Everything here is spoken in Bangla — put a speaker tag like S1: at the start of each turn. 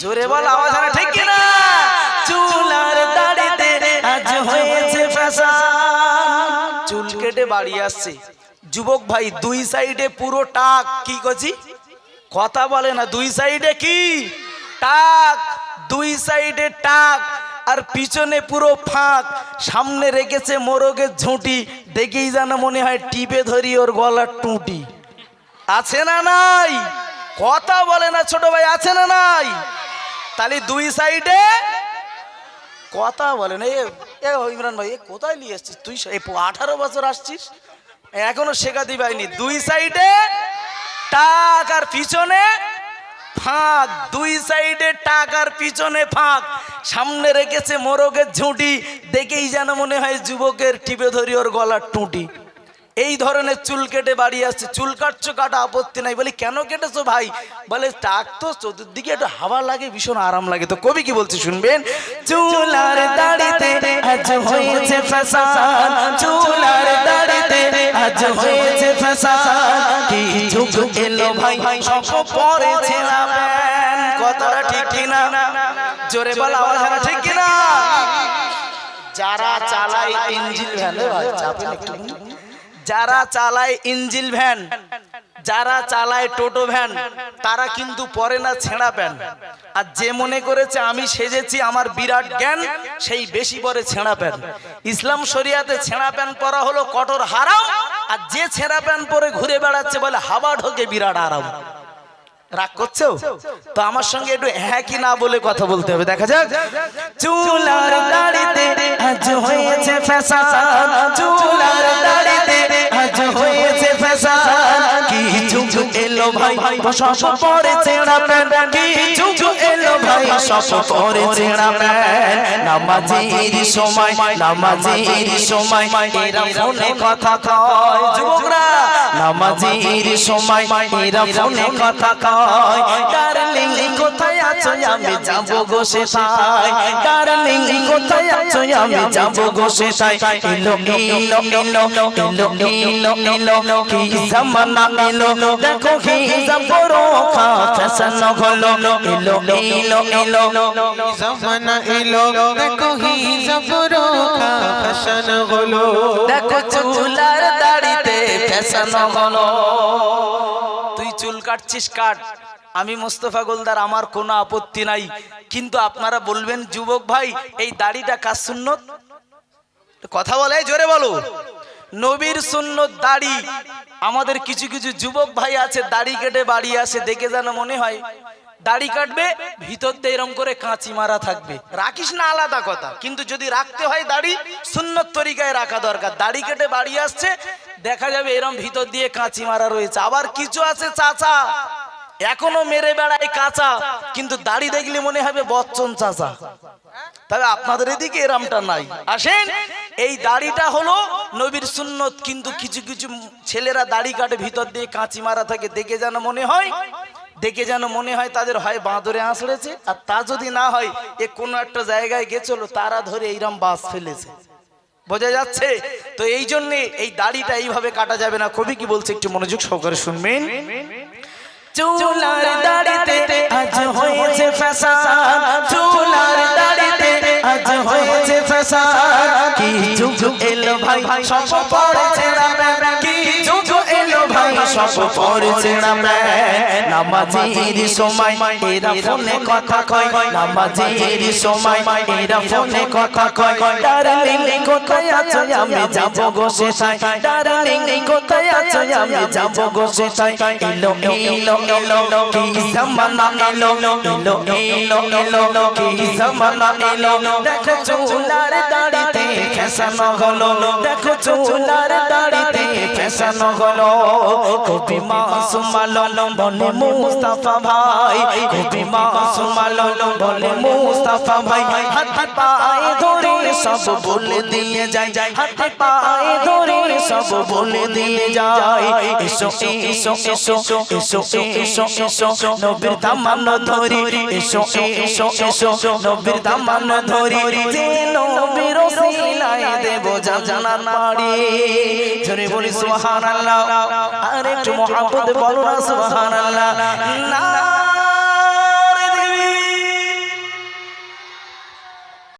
S1: জোরে বল আওয়াজ আনা ঠিক কি না চুলার দাড়িতে আজ হয়েছে ফ্যাশন। চুল কেটে বাড়ি আসছে। যুবক ভাই দুই সাইডে পুরো টাক কি করছি কথা বলে না দুই সাইডে কি? টাক দুই সাইডে টাক আর পিছনে পুরো ফাঁক। সামনে রেখেছে মোরগের ঝুঁটি। দেখেই যেন মনে হয় টিপে ধরি ওর গলার টুটি। আছে না নাই? কথা বলে না ছোট ভাই আছে না নাই? তাহলে দুই সাইডে। কথা বলে না, এ ইমরান ভাই, এ কোথায় নিয়ে এসছিস? তুই আঠারো বছর আসছিস এখনও শেখাতে পাইনি দুই সাইডে টাক আর পিছনে ফাঁক। দুই সাইডে টাকার পিছনে ফাঁক। সামনে রেখেছে মোরগের ঝুঁটি, দেখেই যেন মনে হয় যুবকের টিপে ধরি ওর গলার টুটি। এই ধরনের চুল কেটে বাড়ি আসছে। চুল কাটছো, কাটা আপত্তি নাই। বলি, কেন কেটেছো ভাই? বলে, টাক তো, চতুর্দিকে একটু হাওয়া লাগে, ভীষণ আরাম লাগে। তো কবি কি বলছে শুনবেন? চুলার দাড়িতে আজ হয়েছে ফ্যাশন। চুলার দাড়িতে আজ হয়েছে ফ্যাশন। কি যুগ এলো ভাই, সব না কথাটা ঠিক কি না জোরে বল, আওয়াজ ঠিক কি না যারা চালায় ইঞ্জিন ভ্যান চাপেন একটু যারা চালায় ইঞ্জিল ভ্যান, যারা চালায় টোটো ভ্যান, তারা কিন্তু পরে না ছেঁড়া প্যান আর যে মনে করেছে, আমি সেজেছি আমার বিরাট জ্ঞান, সেই বেশি পরে ছেঁড়া প্যান ইসলাম শরিয়াতে ছেঁড়া প্যান পরা হলো কঠোর হারাম, আর যে ছেঁড়া প্যান পরে ঘুরে বেড়াচ্ছে বলে হাওয়া ঢোকে বিরাট আরাম। রাগ করছ? তো আমার সঙ্গে একটু হ্যাঁ কি না বলে কথা বলতে হবে, দেখা যাক। চুলার দাড়িতে আজ হয়েছে ফ্যাশন, চুলার দাড়িতে এলো ভাই সব পরে ছেঁড়া প্যান্ট কি যুগ এলো ভাই সব পরে ছেঁড়া প্যান্ট নামাজের সময় নামাজের সময় এরা ফোনে কথা কয় যুবকরা নামাজের সময় এরা ফোনে কথা কয় ডার্লিং কোথায় আছো আমি যাব গো সেটাই ডার্লিং কোথায় আছো আমি যাব গো সেটাই এলো এলো এলো এলো এলো এলো কি জামানা এলো দেখো কি জাবরো খা ফ্যাশন হলো। এলো এলো এলো
S2: জমানা এলো দেখো হিজাব রোখা ফ্যাশন হলো।
S1: দেখো চুলার দাড়িতে ফ্যাশন হলো। তুই চুল কাটছিস কাট। আমি মোস্তফা গোলদার আমার কোনো আপত্তি নাই। কিন্তু আপনারা বলবেন যুবক ভাই এই দাড়িটা কাজ সুন্নত? কথা বলে জোরে বলো। নবীর শূন্য দাড়ি। আমাদের কিছু কিছু যুবক ভাই আছে, দাড়ি কেটে বাড়ি আসে, দেখে যেন মনে হয় দাড়ি কাটবে, ভিতর এরম করে কাঁচি মারা থাকবে। রাখিস না আলাদা কথা, কিন্তু যদি রাখতে হয় দাড়ি, সুন্নত তরিকায় রাখা দরকার। দাড়ি কেটে বাড়ি আসছে, দেখা যাবে এরম ভিতর দিয়ে কাঁচি মারা রয়েছে। আবার কিছু আছে চাচা, এখনও মেরে বেড়ায় কাঁচা, কিন্তু দাড়ি দেখলে মনে হবে বচ্চন চাচা। তবে আপনাদের এদিকে এরামটা নাই। আসেন এই দাড়িটা হলো নবীর সুন্নত, কিন্তু কিছু কিছু ছেলেরা দাড়ি কাটে, ভিতর দিয়ে কাঁচি মারা থাকে। দেখে যেন মনে হয়, দেখে যেন মনে হয় তাদের হয় বাঁদরে আঁচড়েছে, আর তা যদি না হয়, এ কোনো একটা জায়গায় গেছিল, তারা ধরে এইরম বাস ফেলেছে। বোঝা যাচ্ছে? তো এই জন্য এই দাড়িটা এইভাবে কাটা যাবে না। কবি কি বলছে একটু মনোযোগ সহকারে শুনবেন? চুলার দাড়িতে আজ হয়েছে ফ্যাশন, চুলার ফ্যাশন কি যুগ এলো ভাই সব পড়েছে সব পড়েছে নামাজের সময় এরা ফোনে কথা কয়। নামাজের সময় এরা ফোনে কথা কয়। ডার্লিং কোথায় আছো আমি যাব গো সেটাই ডার্লিং কোথায় আছো আমি যাব গো সেটাই এলো এলো এলো, কি জামানা এলো এলো এলো এলো, কি জামানা এলো। দেখো চুলার দাড়িতে ফ্যাশন হলো। দেখো চুলার দাড়িতে ফ্যাশন হলো। কবি মাসুম আলো বলে মুস্তাফা ভাই। কবি মাসুম আলো বলে মুস্তাফা ভাই। হাতে পায়ে ধরে সব বলে দিয়ে যায়। হাতে পায়ে ধরে সব বলে দিয়ে যায়। এসো এসো এসো এসো এসো এসো নবীর দামান ধরি। এসো এসো এসো, নবীর দামান ধরি। নবীর ওসিলায় দেব জানার পাড়ি। জোরে বলি, সুবহানাল্লাহ। একটু মহাপদ বলো না সুবহানাল্লাহ। না